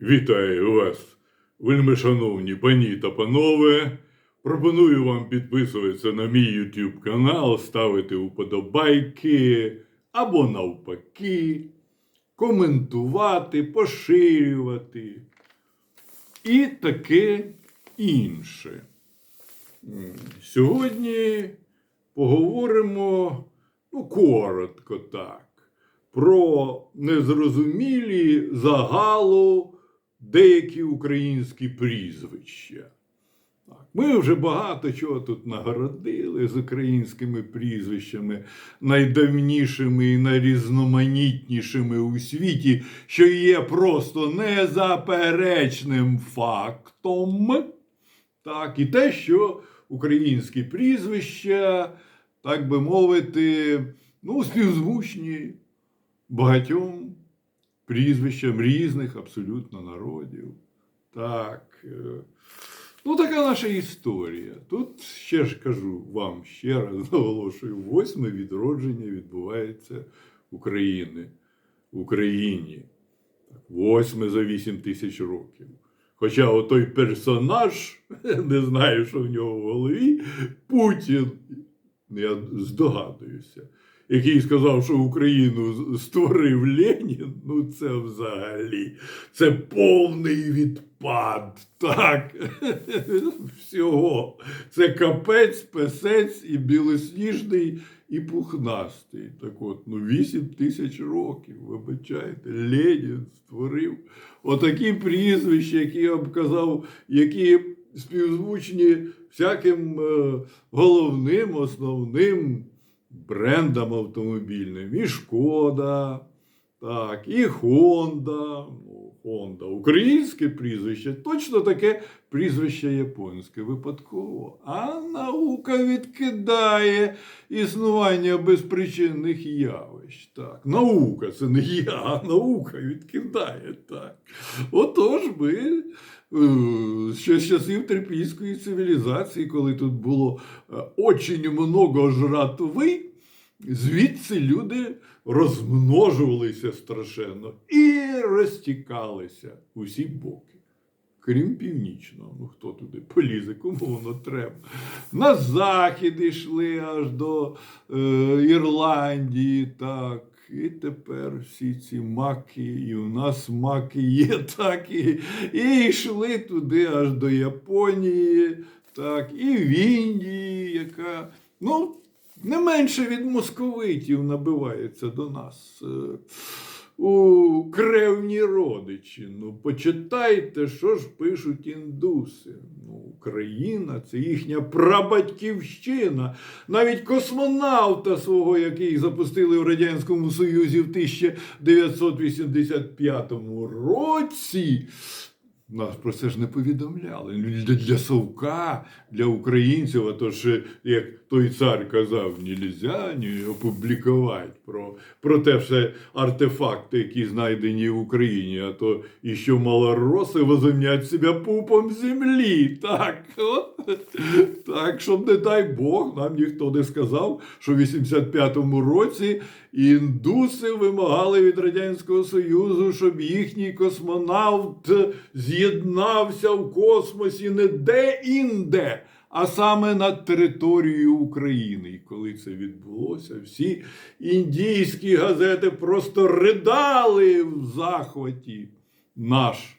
Вітаю вас, вельми шановні пані та панове. Пропоную вам підписуватися на мій YouTube канал, ставити уподобайки або навпаки, коментувати, поширювати і таке інше. Сьогодні поговоримо, ну, коротко так, про незрозумілі загалу деякі українські прізвища. Ми вже багато чого тут нагородили з українськими прізвищами, найдавнішими і найрізноманітнішими у світі, що є просто незаперечним фактом. Так, і те, що українські прізвища, так би мовити, ну, співзвучні багатьом прізвищам різних абсолютно народів. Так. е, Ну, така наша історія. Тут ще ж кажу вам ще раз наголошую: восьме відродження відбувається України в Україні. Восьме за вісім тисяч років. Хоча отой персонаж, не знаю, що в нього в голові, Путін, я здогадуюся, який сказав, що Україну створив Ленін, ну це взагалі, це повний відпад. Так, всього. Це капець, песець і білосніжний, і пухнастий. Так от, ну 8 тисяч років, вибачайте, Ленін створив отакі прізвища, які я б казав, які співзвучні всяким е, головним, основним брендам автомобільним. І Шкода, так, і Honda. Ну. Українське прізвище, точно таке прізвище японське, випадково. А наука відкидає існування безпричинних явищ. Так. Наука це не я, а наука відкидає. Так. Отож ми е, ще з часів терпійської цивілізації, коли тут було е, очень много жратви, звідси люди розмножувалися страшенно і розтікалися у всі боки. Крім північного, ну хто туди полізе, кому воно треба. На захід йшли аж до е, Ірландії, так. І тепер всі ці маки, і у нас маки є, так, і, і йшли туди аж до Японії, так, і в Індії, яка, ну, не менше від московитів набивається до нас. Е, у кревні родичі. Ну, почитайте, що ж пишуть індуси. Ну, Україна це їхня прабатьківщина. Навіть космонавта свого, який запустили в Радянському Союзі в 1985 році. Нас про це ж не повідомляли. Для, для совка, для українців, а то ж, як той цар казав, нельзя ні опублікувати про, про те все артефакти, які знайдені в Україні, а то і що малороси возомнять себе пупом землі. Так, так, щоб не дай Бог, нам ніхто не сказав, що в 85-му році індуси вимагали від Радянського Союзу, щоб їхній космонавт з'єднався в космосі не де-інде, а саме над територією України. І коли це відбулося, всі індійські газети просто ридали в захваті. Наш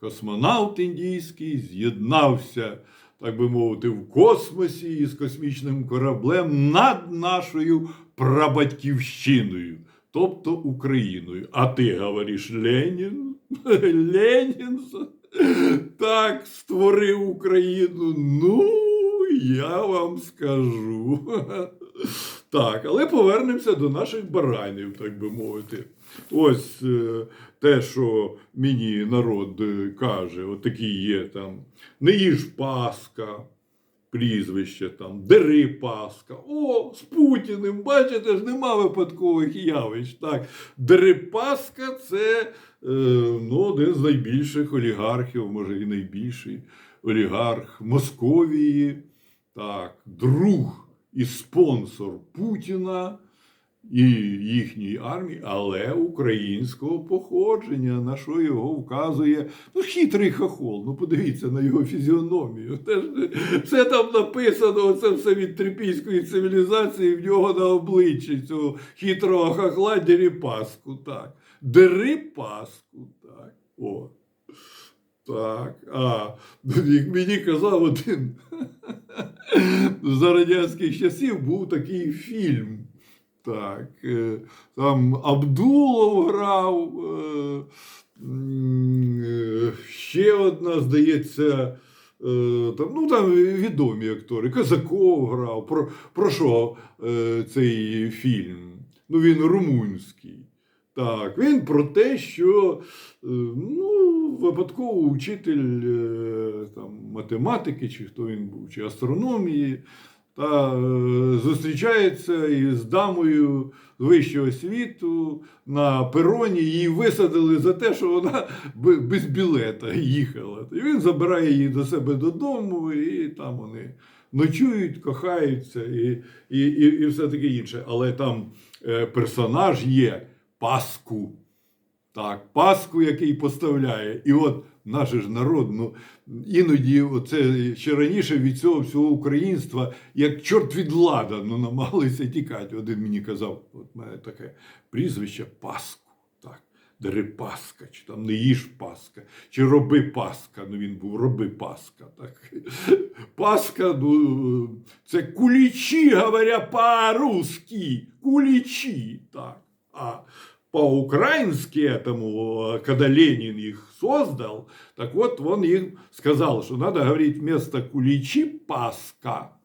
космонавт індійський з'єднався, так би мовити, в космосі із космічним кораблем над нашою прабатьківщиною, тобто Україною. А ти говориш Ленін? Ленін так створив Україну. Ну, я вам скажу. Так, але повернемося до наших баранів, так би мовити. Ось е, те, що мені народ е, каже, отакі є там. Не їж Паска, прізвище там, Дери Паска. О, з Путіним, бачите ж, нема випадкових явищ. Так, Дерипаска це е, ну, один з найбільших олігархів, може і найбільший олігарх Московії. Так, друг і спонсор Путіна. І їхньої армії, але українського походження, на що його вказує ну, хитрий хохол. Ну, подивіться на його фізіономію. Все там написано, це все від трипільської цивілізації в нього на обличчі цього хитрого хохла Дерипаску. Так. Дерипаску, так. О. Так, а як мені казав один за радянських часів був такий фільм. Так, е, там Абдулов грав, е, е, ще одна, здається, там, ну там відомі актори. Казаков грав. Про, про що цей фільм? Ну, він румунський. Так, він про те, що ну, випадково учитель там, математики, чи хто він був, чи астрономії, та е, зустрічається із дамою з вищого світу на пероні. Її висадили за те, що вона без білета їхала. І він забирає її до себе додому, і там вони ночують, кохаються і, і, і, і все таке інше. Але там е, персонаж є Паску. Так, Паску, який поставляє. І от наш ж народ, ну іноді оце ще раніше від цього всього українства, як чорт від лада, ну намагалися тікати. Один мені казав, от мене таке прізвище Паску. Так, Дерипаска, чи там не їж Паска, чи роби Паска. Ну він був роби Паска. Так. Паска, ну, це кулічі, говоря по-русски. Кулічі. Так. А по-украински этому, когда Ленин их создал, так вот он им сказал, что надо говорить вместо куличи паска,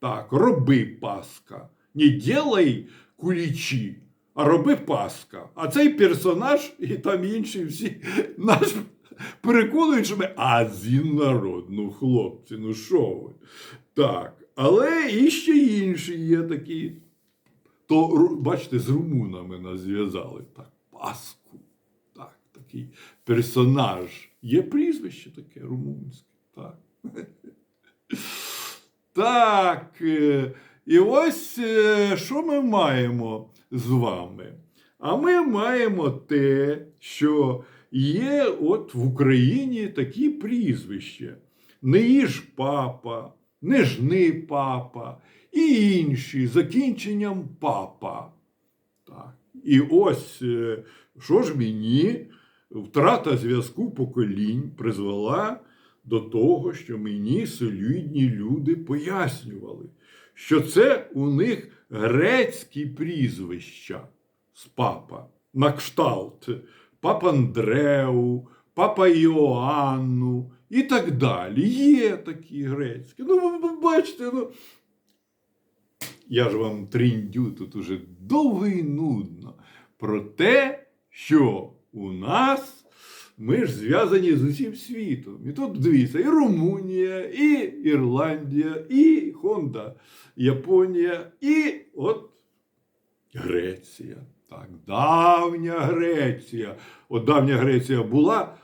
так, роби паска. Не делай куличі, а роби паска. А цей персонаж і там інші всі нас переконують, що ми азін народ, ну хлопці, ну що ви? Так, але і ще інші є такі То бачите, з румунами нас зв'язали. Так, Паску. Так, такий персонаж. Є прізвище таке румунське. Так. Так. е, І ось е, що ми маємо з вами? А ми маємо те, що є от в Україні такі прізвища. Не їж папа, не жни папа і інші закінченням папа. Так. І ось е, що ж мені втрата зв'язку поколінь призвела до того, що мені солідні люди пояснювали, що це у них грецькі прізвища з папа, на кшталт папа Андреу, папа Іоанну і так далі. Є такі грецькі. Ну, ви- бачите, ну, я ж вам тріндю тут уже довго і нудно про те, що у нас ми ж зв'язані з усім світом. І тут дивіться, і Румунія, і Ірландія, і Хонда, Японія, і от Греція. Так, давня Греція. От давня Греція була,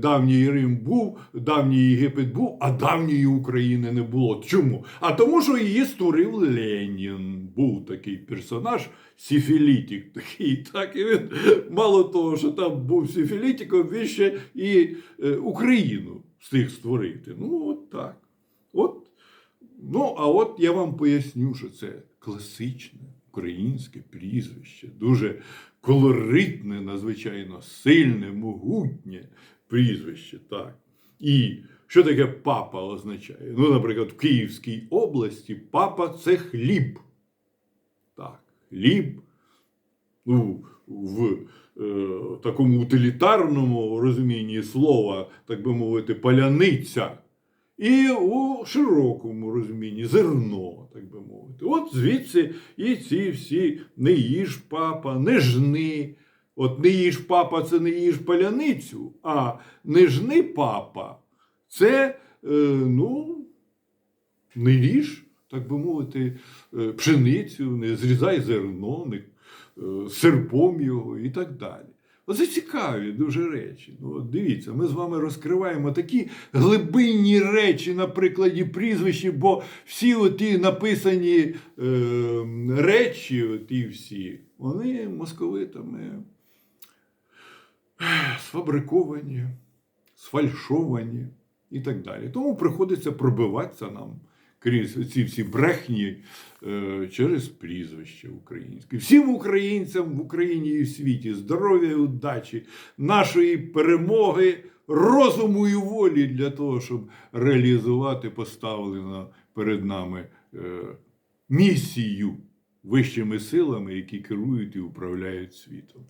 давній Рим був, давній Єгипет був, а давньої України не було. Чому? А тому, що її створив Ленін. Був такий персонаж, сифілітик такий. Так, і він, мало того, що там був сифілітиком, він ще і е, Україну встиг створити. Ну, от так. От Ну, а от я вам поясню, що це класичне українське прізвище, дуже колоритне, надзвичайно сильне, могутнє прізвище. Так. І що таке папа означає? Ну, наприклад, в Київській області папа це хліб. Так, хліб. Ну, в е, такому утилітарному розумінні слова, так би мовити, паляниця. І у широкому розумінні зерно, так би мовити. От звідси і ці всі не їж папа, не жни. От не їж папа це не їж паляницю, а не жни папа це, е, ну, не ріж, так би мовити, е, пшеницю, не зрізай зерно, не е, серпом його і так далі. Оце цікаві дуже речі. Ну, от дивіться, ми з вами розкриваємо такі глибинні речі на прикладі прізвищ, бо всі оті написані е, речі, оті всі, вони московитами сфабриковані, сфальшовані і так далі. Тому приходиться пробиватися нам крізь ці всі брехні е, через прізвище українське. Всім українцям в Україні і в світі здоров'я і удачі, нашої перемоги, розуму і волі для того, щоб реалізувати поставлену перед нами е, місію вищими силами, які керують і управляють світом.